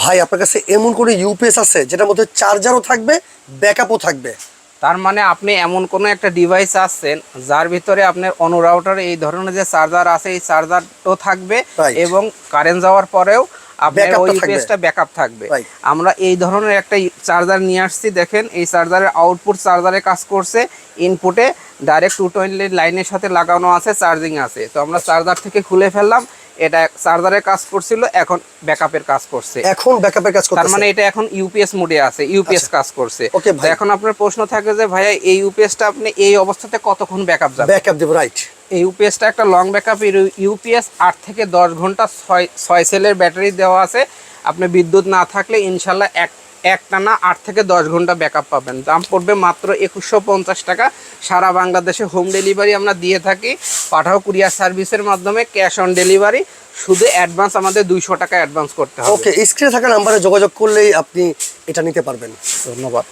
ভাই আপনার কাছে এমন কোনো ইউপিএস আছে যেটার মধ্যে চার্জারও থাকবে ব্যাকআপও থাকবে? তার মানে আপনি এমন কোনো একটা ডিভাইস আছেন যার ভিতরে আপনার অনুরাউটার এই ধরনের যে চার্জার আছে এই চার্জারও থাকবে এবং কারেন্ট যাওয়ার পরেও আপনার ওই ইউপিএসটা ব্যাকআপ থাকবে। আমরা এই ধরনের একটা চার্জার নিয়ে আসছি দেখেন এই চার্জারের আউটপুট চার্জারে কাজ করছে ইনপুটে ডাইরেক্ট টু টোয়েন্টি লাইনের সাথে লাগানো আছে চার্জিং আছে। তো আমরা চার্জার থেকে খুলে ফেললাম এটা চার্জারের কাজ করছিল এখন ব্যাকআপের কাজ করছে। এখন ব্যাকআপের কাজ তার মানে এটা এখন ইউপিএস মোডে আছে ইউপিএস আচ্ছা। কাজ করছে। এখন আপনার প্রশ্ন থাকে যে ভাইয়া এই ইউপিএসটা আপনি এই অবস্থাতে কতক্ষণ ব্যাকআপ যাবে ব্যাকআপ দেব রাইট এই ইউপিএসটা একটা লং ব্যাকআপ ইউপিএস আট থেকে দশ ঘণ্টা ছয় ছয় সেলের ব্যাটারি দেওয়া আছে। আপনি বিদ্যুৎ না থাকলে ইনশাল্লাহ এক এক টানা আট থেকে দশ ঘণ্টা ব্যাকআপ পাবেন। দাম পড়বে মাত্র একুশশো পঞ্চাশ টাকা। সারা বাংলাদেশে হোম ডেলিভারি আমরা দিয়ে থাকি। পাঠাও কুরিয়ার সার্ভিসের মাধ্যমে ক্যাশ অন ডেলিভারি শুধু অ্যাডভান্স আমাদের দুইশো টাকা অ্যাডভান্স করতে হবে। ওকে স্ক্রিনে থাকা নাম্বারে যোগাযোগ করলেই আপনি এটা নিতে পারবেন। ধন্যবাদ।